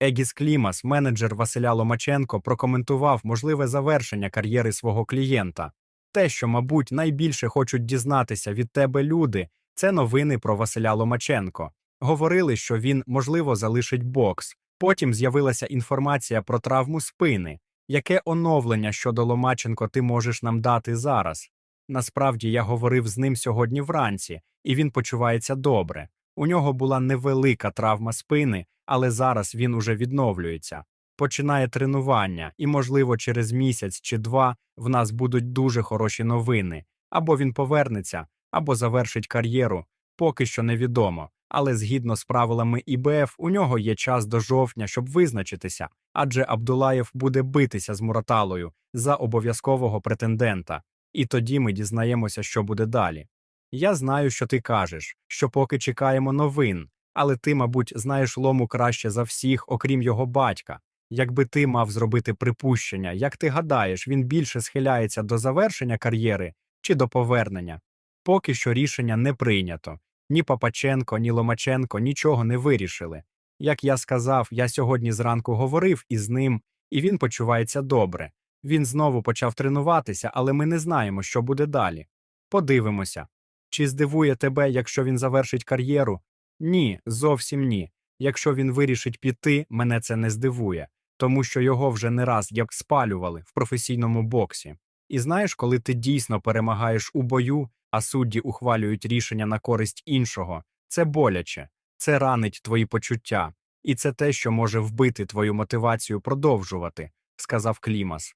Егіс Клімас, менеджер Василя Ломаченко, прокоментував можливе завершення кар'єри свого клієнта. Те, що, мабуть, найбільше хочуть дізнатися від тебе люди, це новини про Василя Ломаченко. Говорили, що він, можливо, залишить бокс. Потім з'явилася інформація про травму спини. Яке оновлення щодо Ломаченко ти можеш нам дати зараз? Насправді я говорив з ним сьогодні вранці, і він почувається добре. У нього була невелика травма спини, але зараз він уже відновлюється. Починає тренування, і, можливо, через місяць чи два в нас будуть дуже хороші новини. Або він повернеться, або завершить кар'єру. Поки що невідомо. Але згідно з правилами ІБФ, у нього є час до жовтня, щоб визначитися, адже Абдулаєв буде битися з Мураталою за обов'язкового претендента, і тоді ми дізнаємося, що буде далі. Я знаю, що ти кажеш, що поки чекаємо новин, але ти, мабуть, знаєш лому краще за всіх, окрім його батька. Якби ти мав зробити припущення, як ти гадаєш, він більше схиляється до завершення кар'єри чи до повернення? Поки що рішення не прийнято. Ні Папаченко, ні Ломаченко нічого не вирішили. Як я сказав, я сьогодні зранку говорив із ним, і він почувається добре. Він знову почав тренуватися, але ми не знаємо, що буде далі. Подивимося. Чи здивує тебе, якщо він завершить кар'єру? Ні, зовсім ні. Якщо він вирішить піти, мене це не здивує, тому що його вже не раз як спалювали в професійному боксі. І знаєш, коли ти дійсно перемагаєш у бою, а судді ухвалюють рішення на користь іншого, це боляче, це ранить твої почуття, і це те, що може вбити твою мотивацію продовжувати, сказав Клімас.